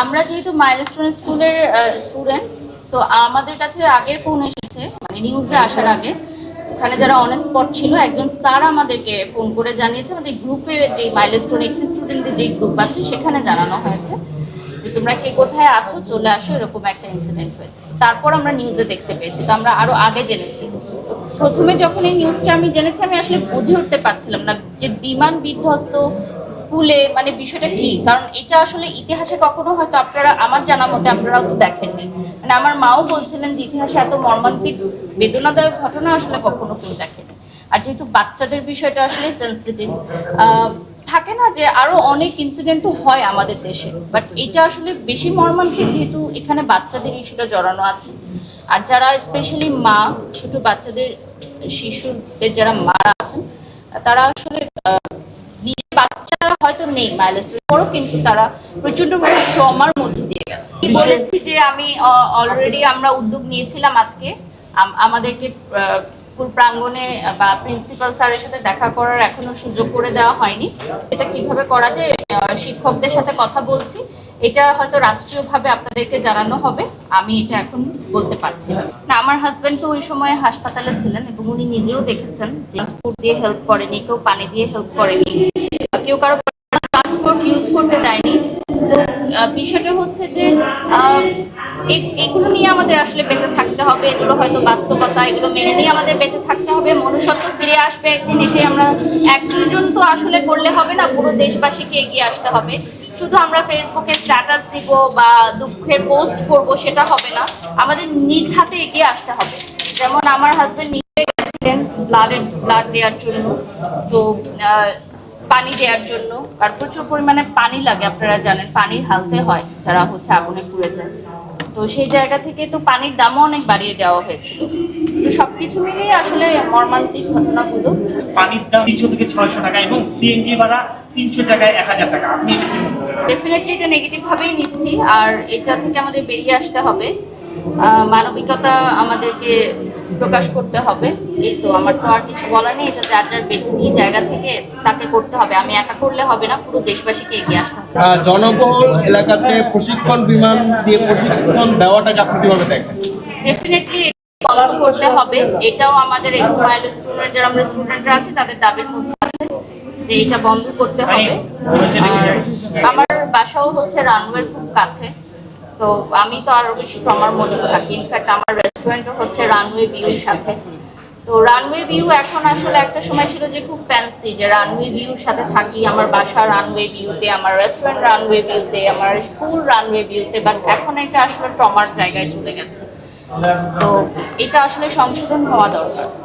আমরা যেহেতু মাইলস্টোন স্কুলের স্টুডেন্ট তো আমাদের কাছে আগের ফোন এসেছে মানে নিউজে আসার আগে। ওখানে যারা অন স্পট ছিল, একজন স্যার আমাদেরকে ফোন করে জানিয়েছে, আমাদের গ্রুপে যে মাইলস্টোন এক্স স্টুডেন্টদের যে গ্রুপ আছে, সেখানে জানানো হয়েছে যে তোমরা কে কোথায় আছো, চলে আসো, এরকম একটা ইনসিডেন্ট হয়েছে। তারপর আমরা নিউজে দেখতে পেয়েছি, তো আমরা আরও আগে জেনেছি। প্রথমে যখন এই নিউজটা আমি জেনেছি, আমি আসলে বুঝে উঠতে পারছিলাম না যে বিমান বিধ্বস্ত স্কুলে মানে বিষয়টা কি? কারণ এটা আসলে ইতিহাসে কখনো হয়তো আপনারা, আমার জানা মতে আপনারাও তো দেখেননি। মানে আমার মাও বলছিলেন যে ইতিহাসে এত মর্মান্তিক, বেদনাদায়ক ঘটনা আসলে কখনো কেউ দেখেনি। আর যেহেতু বাচ্চাদের বিষয়টা আসলে সেন্সিটিভ থাকে না যে আরও অনেক ইনসিডেন্ট হয় আমাদের দেশে। বাট এটা আসলে বেশি মর্মান্তিক যেহেতু এখানে বাচ্চাদের ইস্যুটা জড়ানো আছে। আর যারা স্পেশালি মা, ছোট বাচ্চাদের, শিশুদের যারা মারা আছেন, তারা আসলে নেই পরও কিন্তু তারা ট্রমার মধ্যে দিয়ে গেছে। বলেছি যে আমি অলরেডি আমরা উদ্যোগ নিয়েছিলাম আজকে। আমাদেরকে স্কুল প্রাঙ্গণে বা প্রিন্সিপাল স্যারের সাথে দেখা করার এখনও সুযোগ করে দেওয়া হয়নি। এটা কীভাবে করা যায় শিক্ষকদের সাথে কথা বলছি। এটা হয়তো রাষ্ট্রীয়ভাবে আপনাদেরকে জানানো হবে। আমি এটা এখন বলতে পারছি না। আমার হাজবেন্ড তো ওই সময় হাসপাতালে ছিলেন এবং উনি নিজেও দেখেছেন যে দিয়ে হেল্প করেনি কেউ পানি দিয়ে হেল্প করেনি কেউ কারও ট্রান্সপোর্ট ইউজ করতে দেয়নি। তো বিষয়টা হচ্ছে যে এগুলো নিয়ে আমাদের আসলে বেঁচে থাকতে হবে। এগুলো হয়তো বাস্তবতা, এগুলো মেনে নিয়ে আমাদের বেঁচে থাকতে হবে। মনুষ্যত্ব ফিরে আসবে একদিন এসে আমরা এক দুইজন তো আসলে করলে হবে না, পুরো দেশবাসীকে এগিয়ে আসতে হবে। শুধু আমরা ফেসবুকে স্ট্যাটাস দিব বা দুঃখের পোস্ট করব, সেটা হবে না। আমাদের নিজ হাতে এগিয়ে আসতে হবে। যেমন আমার হাজবেন্ড নিজে গেছিলেন ব্লাডের ব্লাড দেওয়ার জন্য। তো পানি দেওয়ার জন্য আর প্রচুর পরিমাণে পানি লাগে আপনারা জানেন পানি হালতে হয় যারা হচ্ছে আগুনে পুড়ে যায়। তো সেই জায়গা থেকে তো পানির দামও অনেক বাড়িয়ে দেওয়া হয়েছিল। তো সবকিছু মিলিয়ে আসলে মর্মান্তিক ঘটনাগুলো। পানির দাম তিনশো থেকে ছয়শো টাকা এবং সিএনজি ভাড়া তিনশো জায়গায় এক হাজার টাকা। আপনি এটা ডেফিনেটলি এটা নেগেটিভ ভাবেই নিচ্ছি আর এটা থেকে আমাদের বেরিয়ে আসতে হবে। মানবিকতা আমাদেরকে প্রকাশ করতে হবে। এই তো আমার তো আর কিছু বলার নেই। এটা যার যার ব্যক্তি জায়গা থেকে তাকে করতে হবে। আমি একা করলে হবে না পুরো দেশবাসীকে এগিয়ে আসতে হবে। জনবহুল এলাকাতে প্রশিক্ষণ বিমান দিয়ে প্রশিক্ষণ দেওয়াটাকে আপনি কীভাবে দেখেন? ডেফিনেটলি বন্ধ করতে হবে। এটাও আমাদের এক্স মাইল স্টুডেন্ট যারা আমরা স্টুডেন্টরা আছে তাদের দাবির মধ্যে আছে যে এটা বন্ধ করতে হবে। আর আমার বাসাও হচ্ছে রানওয়ের খুব কাছে। তো আমি তো আরও বেশি ট্রমার মধ্যে থাকি। ইনফ্যাক্ট আমার রেস্টুরেন্টও হচ্ছে রানওয়ে ভিউর সাথে। তো রানওয়ে ভিউ এখন আসলে একটা সময় ছিল যে খুব ফ্যান্সি যে রানওয়ে ভিউর সাথে থাকি। আমার বাসা রানওয়ে ভিউতে আমার রেস্টুরেন্ট রানওয়ে ভিউতে আমার স্কুল রানওয়ে ভিউতে বাট এখন এটা আসলে ট্রমার জায়গায় চলে গেছে। তো এটা আসলে সংশোধন হওয়া দরকার।